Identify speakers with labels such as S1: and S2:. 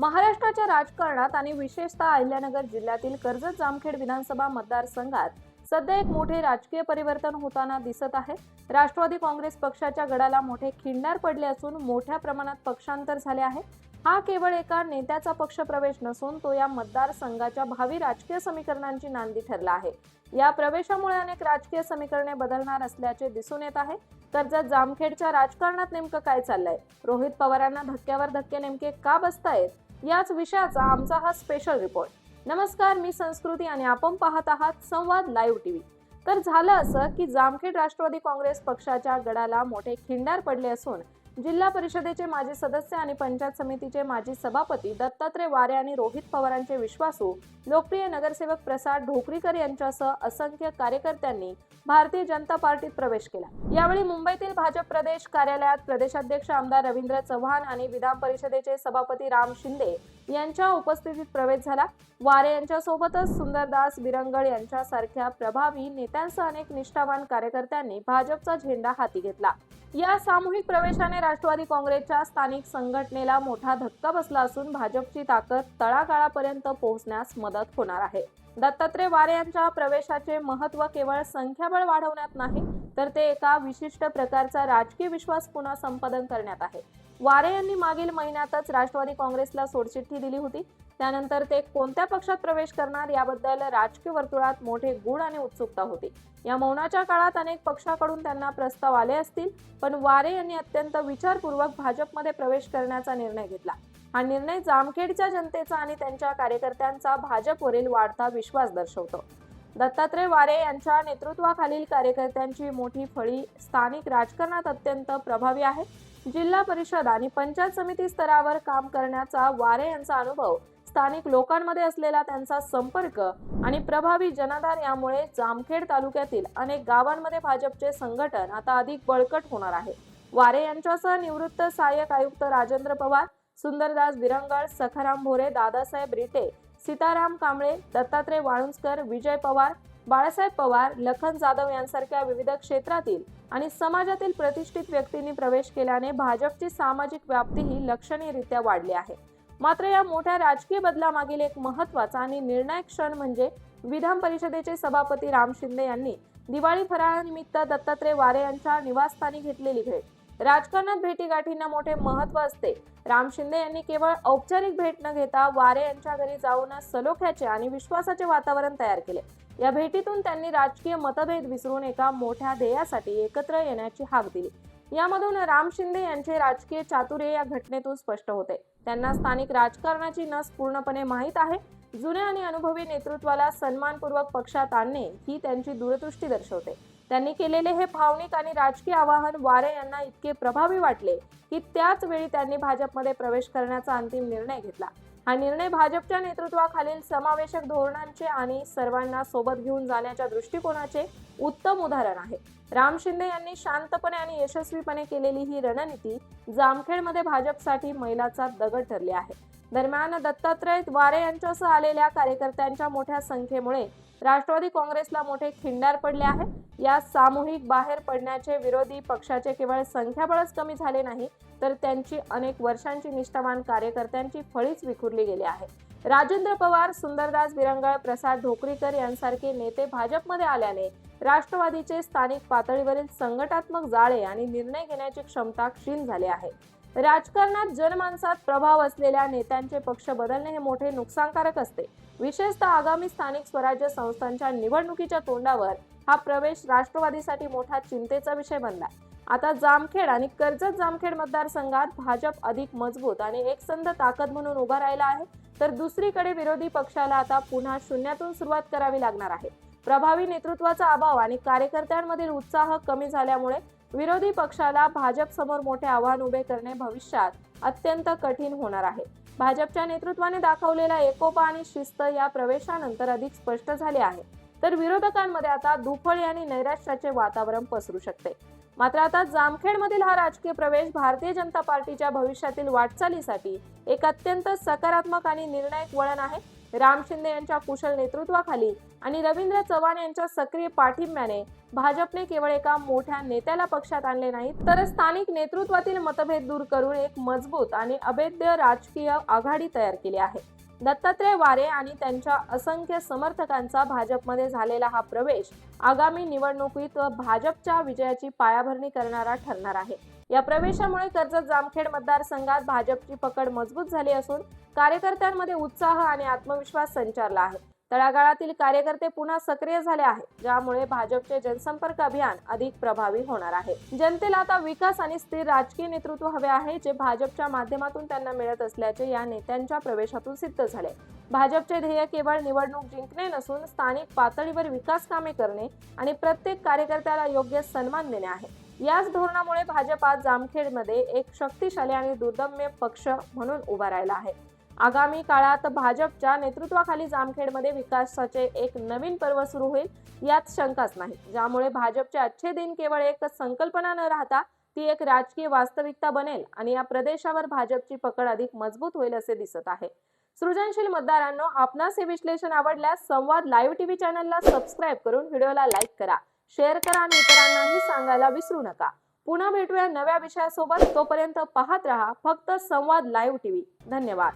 S1: महाराष्ट्राच्या राजकारणात आणि विशेषतः अहिल्यानगर जिल्ह्यातील कर्जत जामखेड विधानसभा मतदारसंघात सध्या एक मोठे राजकीय परिवर्तन होताना दिसत आहे. राष्ट्रवादी काँग्रेस पक्षाच्या गडाला मोठे खिंडार पडले असून मोठ्या प्रमाणात पक्षांतर झाले आहे. हा केवळ एका नेत्याचा पक्ष प्रवेश नसून तो या मतदारसंघाच्या भावी राजकीय समीकरणांची नांदी ठरला आहे. या प्रवेशामुळे अनेक राजकीय समीकरणे बदलणार असल्याचे दिसून येत आहे. कर्जत जामखेडच्या राजकारणात नेमकं काय चाललंय? रोहित पवारांना धक्क्यावर धक्के नेमके का बसतायत? याच विषयाचा आमचा हा स्पेशल रिपोर्ट नमस्कार मी संस्कृती आणि आपण पाहत आहात संवाद लाईव्ह टीव्ही तर झालं असं की जामखेड राष्ट्रवादी काँग्रेस पक्षाच्या गडाला मोठे खिंडार पडले असून जिल्हा परिषदेचे माजी सदस्य आणि पंचायत समितीचे माजी सभापती दत्तात्रय वारे आणि रोहित पवारांचे विश्वासू लोकप्रिय नगरसेवक प्रसाद ढोकरीकर यांच्यासह असंख्य कार्यकर्त्यांनी भारतीय जनता पार्टीत प्रवेश केला. यावेळी मुंबईतील भाजप प्रदेश कार्यालयात प्रदेशाध्यक्ष आमदार रवींद्र चव्हाण आणि विधान परिषदेचे सभापती राम शिंदे यांच्या उपस्थितीत प्रवेश झाला. वारे यांच्यासोबतच सुंदरदास बिरंगळ यांच्यासारख्या प्रभावी नेत्यांसह अनेक निष्ठावान कार्यकर्त्यांनी भाजपचा झेंडा हाती घेतला. या सामूहिक प्रवेशाने राष्ट्रवादी काँग्रेसच्या स्थानिक संघटनेला मोठा धक्का बसला असून भाजपची ताकद तळागाळापर्यंत पोहोचण्यास मदत होणार आहे. दत्तात्रय वारे यांच्या प्रवेशाचे महत्त्व केवळ संख्याबळ वाढवण्यात नाही तर ते एका विशिष्ट प्रकारचा राजकीय विश्वास पुन्हा संपादन करण्यात आहे. वारे यांनी मागील महिन्यातच राष्ट्रवादी काँग्रेसला सोडचिठ्ठी दिली होती. त्यानंतर ते कोणत्या पक्षात प्रवेश करणार याबद्दल राजकीय वर्तुळात मोठे गुण आणि उत्सुकता होती. या मौनाच्या काळात अनेक पक्षाकडून त्यांना प्रस्ताव आले असतील पण वारे यांनी अत्यंत विचारपूर्वक भाजपमध्ये प्रवेश करण्याचा निर्णय घेतला. हा निर्णय जामखेडच्या जनतेचा आणि त्यांच्या कार्यकर्त्यांचा भाजपवरील वाढता विश्वास दर्शवतो. दत्तात्रय वारे यांच्या नेतृत्वाखालील कार्यकर्त्यांची मोठी फळी स्थानिक राजकारणात अत्यंत प्रभावी आहे. जिल्हा परिषद आणि पंचायत समिती स्तरावर काम करण्याचा वारे यांचा अनुभव स्थानिक लोकांमध्ये असलेला त्यांचा संपर्क आणि प्रभावी जनाधार यामुळे जामखेड तालुक्यातील अनेक गावांमध्ये भाजपचे संघटन आता अधिक बळकट होणार आहे. वारे यांच्यासह निवृत्त सहाय्यक आयुक्त राजेंद्र पवार सुंदरदास बिरंगळ सखाराम भोरे दादासाहेब रिटे सीताराम कांबळे दत्तात्रय वाळुंजकर विजय पवार बाळासाहेब पवार लखन जाधव यांसारख्या विविध क्षेत्रातील आणि समाजातील प्रतिष्ठित व्यक्तींनी प्रवेश केल्याने भाजपची सामाजिक व्याप्तीही लक्षणीयरित्या वाढली आहे. मात्र या मोठ्या राजकीय बदलामागील एक महत्त्वाचा आणि निर्णायक क्षण म्हणजे विधान परिषदेचे सभापती राम शिंदे यांनी दिवाळी फराळानिमित्त दत्तात्रय वारे यांच्या निवासस्थानी घेतलेली भेट. राजकारणात भेटीगाठींना मोठे महत्त्व असते. राम शिंदे यांनी केवळ औपचारिक भेट न घेता वारे यांच्या घरी जाऊन सलोख्याचे आणि विश्वासाचे वातावरण तयार केले. या भेटीतून त्यांनी राजकीय मतभेद विसरून एका मोठ्या ध्येयासाठी एकत्र येण्याची हाक दिली. यामधून राम शिंदे यांचे राजकीय चातुर्य या घटनेतून स्पष्ट होते. त्यांना स्थानिक राजकारणाची नस पूर्णपणे माहीत आहे. जुन्या आणि अनुभवी नेतृत्वाला सन्मानपूर्वक पक्षात आणणे ही त्यांची दूरदृष्टी दर्शवते. त्यांनी केलेले हे भावनिक आणि राजकीय आवाहन वारे यांना इतके प्रभावी वाटले की त्याच वेळी त्यांनी भाजपमध्ये प्रवेश करण्याचा अंतिम निर्णय घेतला. हा निर्णय भाजपच्या नेतृत्वाखालील समावेशक धोरणांचे आणि सर्वांना सोबत घेऊन जाण्याच्या दृष्टिकोनाचे उत्तम उदाहरण आहे. राम शिंदे यांनी शांतपणे आणि यशस्वीपणे केलेली ही रणनीती जामखेडमध्ये भाजपसाठी मैलाचा दगड ठरली आहे. दरम्यान दत्तात्रयद्वारे यांच्यासह आलेल्या कार्यकर्त्यांच्या मोठ्या संख्येमुळे राष्ट्रवादी काँग्रेसला मोठे खिंडार पडले आहे. या सामूहिक बाहेर पडण्याचे विरोधी पक्षाचे केवळ संख्याबळच कमी झाले नाही तर त्यांची अनेक वर्षांची निष्ठावान कार्यकर्त्यांची फळीच विखुरली गेली आहे. राजेंद्र पवार सुंदरदास बिरंगळ प्रसाद ढोकरीकर यांसारखे नेते भाजपमध्ये आल्याने राष्ट्रवादीचे स्थानिक पातळीवरील संघटात्मक जाळे आणि निर्णय घेण्याची क्षमता क्षीण झाली आहे. राजकारणात जनमानसात प्रभाव असलेल्या नेत्यांचे पक्ष बदलणे हे मोठे नुकसानकारक असते. विशेषतः आगामी स्थानिक स्वराज्य संस्थांच्या निवडणुकीच्या तोंडावर हा प्रवेश राष्ट्रवादीसाठी मोठा चिंतेचा विषय बनला आता जामखेड आणि कर्जत जामखेड मतदारसंघात भाजप अधिक मजबूत आणि एकसंध ताकद म्हणून उभा राहिला आहे. तर दुसरीकडे विरोधी पक्षाला आता पुन्हा शून्यातून सुरुवात करावी लागणार आहे. प्रभावी नेतृत्वाचा अभाव आणि कार्यकर्त्यांमधील उत्साह कमी झाल्यामुळे विरोधी पक्षाला भाजप समोर मोठे आव्हान उभे करणे भविष्यात अत्यंत कठीण होणार आहे. भाजपच्या नेतृत्वाने दाखवलेला एकोपा आणि शिस्त या प्रवेशानंतर अधिक स्पष्ट झाले आहे. तर विरोधकांमध्ये आता दुफळी आणि नैराश्याचे वातावरण पसरू शकते. मात्र आता जामखेडमधील हा राजकीय प्रवेश भारतीय जनता पार्टीच्या भविष्यातील वाटचालीसाठी एक अत्यंत सकारात्मक आणि निर्णायक वळण आहे. राम शिंदे यांच्या कुशल नेतृत्वाखाली आणि रवींद्र चव्हाण यांच्या सक्रिय पाठिंब्याने भाजपने केवळ एका मोठ्या नेत्याला पक्षात आणले नाही तर स्थानिक नेतृत्वातील मतभेद दूर करून एक मजबूत आणि अभेद्य राजकीय आघाडी तयार केली आहे. दत्तात्रय वारे आणि त्यांच्या असंख्य समर्थकांचा भाजपमध्ये झालेला हा प्रवेश आगामी निवडणुकीत भाजपच्या विजयाची पायाभरणी करणारा ठरणार आहे. या प्रवेशामुळे कर्जत जामखेड मतदारसंघात भाजपची पकड मजबूत झाली असून कार्यकर्त्यांमध्ये उत्साह आणि आत्मविश्वास संचारला आहे. तळागाळातील कार्यकर्ते पुन्हा सक्रिय झाले आहेत ज्यामुळे भाजपचे जनसंपर्क अभियान अधिक प्रभावी होणार आहे. जनतेला आता विकास आणि स्थिर राजकीय नेतृत्व हवे आहे जे भाजपच्या माध्यमातून त्यांना मिळत असल्याचे या नेत्यांच्या प्रवेशातून सिद्ध झाले. भाजपचे ध्येय केवळ निवडणूक जिंकणे नसून स्थानिक पातळीवर विकास कामे करणे आणि प्रत्येक कार्यकर्त्याला योग्य सन्मान देणे आहे. याच धोरणामुळे भाजप आज जामखेडमध्ये एक शक्तिशाली आणि दुर्दम्य पक्ष म्हणून उभा राहिला आहे. आगामी काळात भाजपच्या नेतृत्वाखाली जामखेडमध्ये विकासाचे एक नवीन पर्व सुरू होईल यात शंकाच नाही. ज्यामुळे भाजपचे अच्छे दिन केवळ एक संकल्पना न राहता ती एक राजकीय वास्तविकता बनेल आणि या प्रदेशावर भाजपची पकड अधिक मजबूत होईल असे दिसत आहे. सृजनशील मतदारांनो आपणास हे विश्लेषण आवडल्यास संवाद लाईव्ह टीव्ही चॅनलला सबस्क्राईब करून व्हिडिओला लाईक करा. शेअर करा आणि इतरांनाही सांगायला विसरू नका. पुन्हा भेटूया नव्या विषयासोबत. तोपर्यंत पाहत रहा. फक्त संवाद लाईव्ह टीव्ही. धन्यवाद.